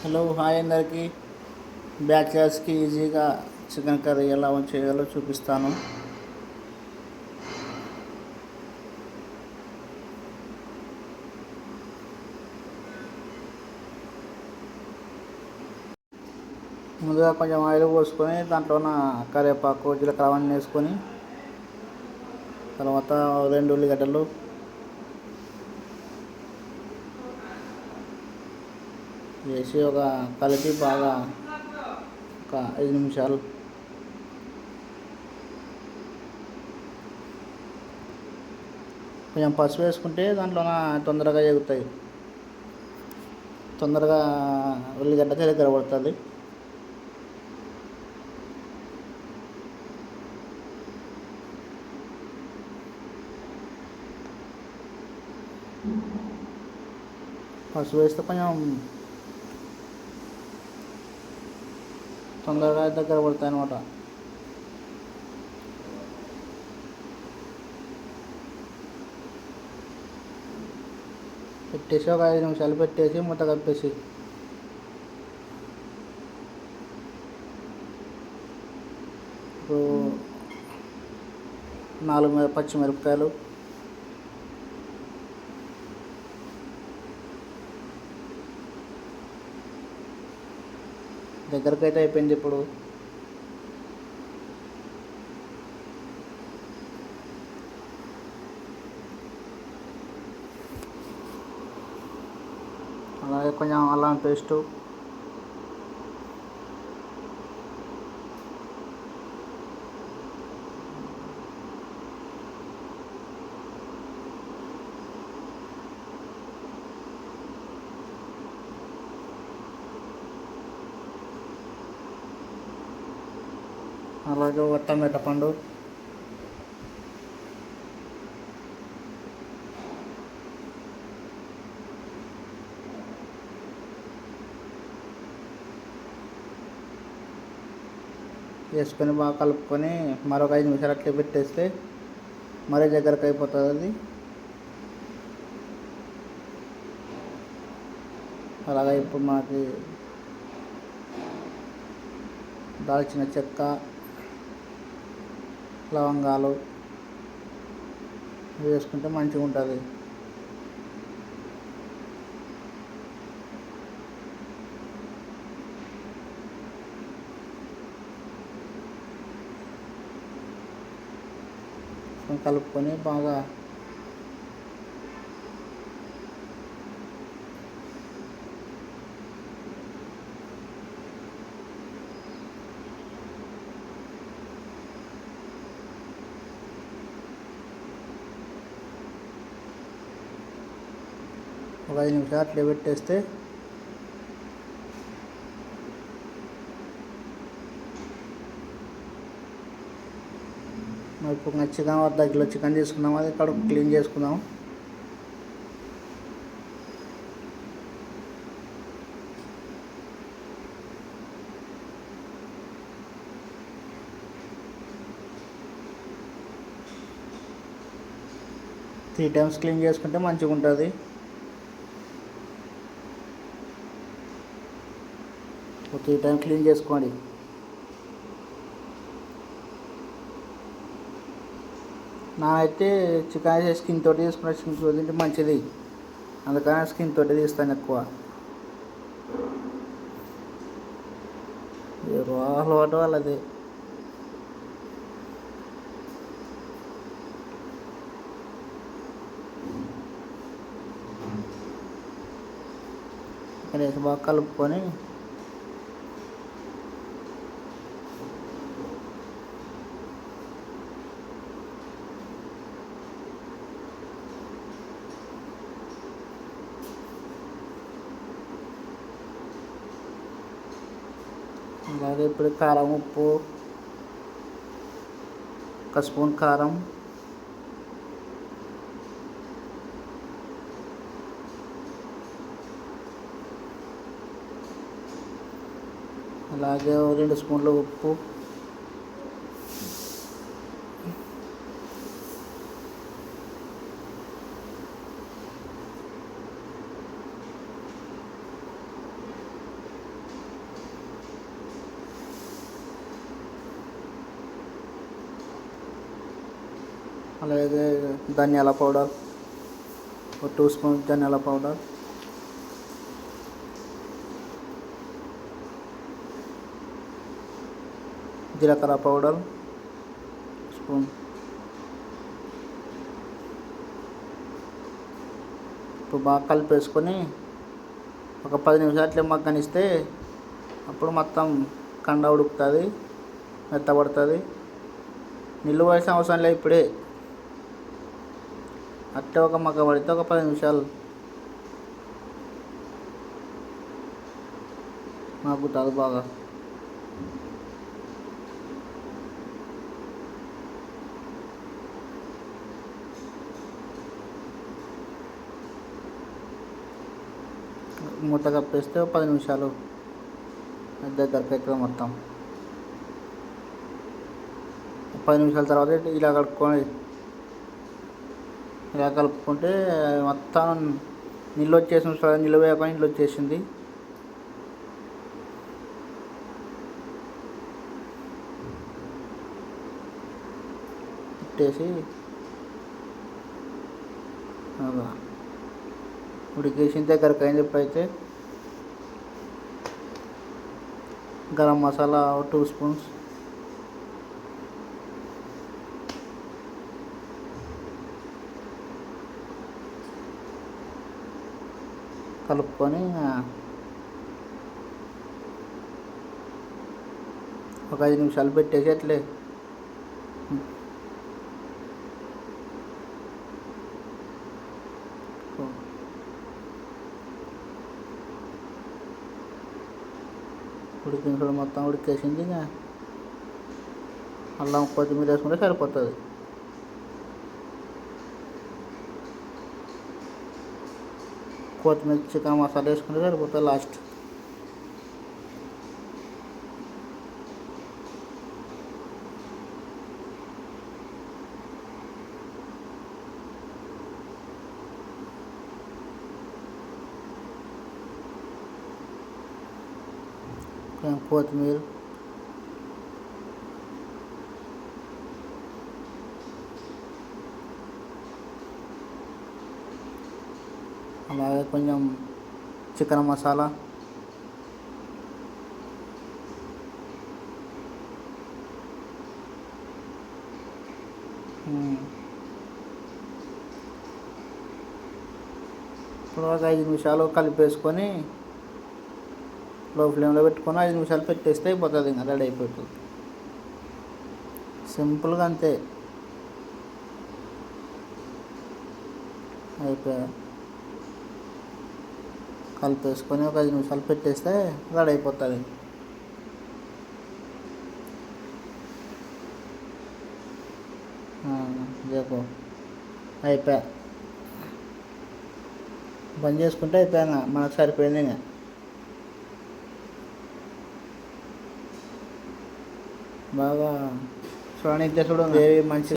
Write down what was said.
Hello hi అందరికీ. బ్యాచిలర్స్కి ఈజీగా chicken curry ఎలా చేయాలో చూపిస్తాను. ముందుగా కొంచెం ఆయిల్ పోసుకొని దాంట్లో ఉన్న కరివేపాకు జీలకర్ర అవన్నీ వేసుకొని తర్వాత రెండు ఉల్లిగడ్డలు వేసి ఒక కలిపి బాగా ఒక ఐదు నిమిషాలు. కొంచెం పసుపు వేసుకుంటే దాంట్లో తొందరగా ఎగుతాయి తొందరగా ఉల్లిగడ్డ దగ్గర పడుతుంది పసుపు వేస్తే కొంచెం తొందరగా దగ్గర పడతాయి అనమాట పెట్టేసి ఒక ఐదు నిమిషాలు పెట్టేసి మూత కప్పేసి. ఇప్పుడు నాలుగు పచ్చిమిరపకాయలు. దగ్గరకైతే అయితే అయిపోయింది ఇప్పుడు. అలాగే కొంచెం అల్లం పేస్టు అలాగే ఒక టమాటా పండు వేసుకొని బాగా కలుపుకొని మరొక ఐదు నిమిషాలు అట్లే పెట్టేస్తే మరీ దగ్గరకు అయిపోతుంది అది. అలాగే ఇప్పుడు మనకి దాల్చిన చెక్క లవంగాలు వేసుకుంటే మంచిగా ఉంటుంది. కలుపుకొని బాగా ఒక ఐదు నిమిషాలు అట్లే పెట్టేస్తే మరి ఇప్పుడు చికెన్ అర్ధ కిలో చికెన్ తీసుకుందాం అది కడుపు క్లీన్ చేసుకుందాం. త్రీ టైమ్స్ క్లీన్ చేసుకుంటే మంచిగా ఉంటుంది ఓకే త్రీ టైం క్లీన్ చేసుకోండి. నానైతే చికెన్ అయితే స్కిన్ తోటి తీసుకున్న స్కిన్ తోటి తింటే మంచిది. అందుకని స్కిన్ తోటి తీస్తాను ఎక్కువ. అలవాటు వాళ్ళది. ఇక్కడ బాగా కలుపుకొని అలాగే ఇప్పుడు కారం ఉప్పు ఒక స్పూన్ కారం. అలాగే ఓ రెండు స్పూన్ల ఉప్పు. అలాగే ధనియాల పౌడర్ ఒక టూ స్పూన్ ధనియాల పౌడర్. జీలకర్ర పౌడర్ స్పూన్. ఇప్పుడు బాగా కలిపేసుకొని ఒక పది నిమిషాలు అట్లే మగ్గనిస్తే అప్పుడు మొత్తం కండ ఉడుకుతుంది మెత్తబడుతుంది. నిల్లు వేసిన అవసరం లేదు ఇప్పుడే. అట్టే ఒక మగ్గ పడితే ఒక పది నిమిషాలు. నాకు తల బాగా. మూత కప్పేస్తే పది నిమిషాలు. దగ్గరికి అవుతుంది మొత్తం. పది నిమిషాల తర్వాత ఇలా కడుక్కోండి ఇలా కలుపుకుంటే మొత్తం నిల్వ వచ్చేసి నీళ్ళు వేయకుండా నీళ్ళు వచ్చేసింది పెట్టేసి అలా ఉడికేసిన దగ్గరకు అయిన అయితే గరం మసాలా టూ స్పూన్స్ కలుపుకొని ఆ, ఒక ఐదు నిమిషాలు పెట్టేసి అట్లే. ఉడికిన కూడా మొత్తం ఉడికేసింది ఇంకా అల్లం కొత్తిమీర వేసుకుంటే సరిపోతుంది. కొత్తిమీర చికెన్ మసాలా వేసుకుంటే సరిపోతుంది లాస్ట్ కొంచెం కొత్తిమీర అలాగే కొంచెం చికెన్ మసాలా. ఇప్పుడు ఒక ఐదు నిమిషాలు కలిపేసుకొని లో ఫ్లేమ్లో పెట్టుకొని ఐదు నిమిషాలు పెట్టేస్తే అయిపోతుంది ఇంకా రెడీ అయిపోతుంది. సింపుల్గా అంతే. అయిపోయాయి కలిపేసుకొని ఒక ఐదు నిమిషాలు పెట్టేస్తే రెడీ అయిపోతుంది చెప్పు అయిపోయా బంద్ చేసుకుంటే అయిపోయా మనకు సరిపోయింది ఇంకా. బాగా చూడడానికి చూడండి మంచి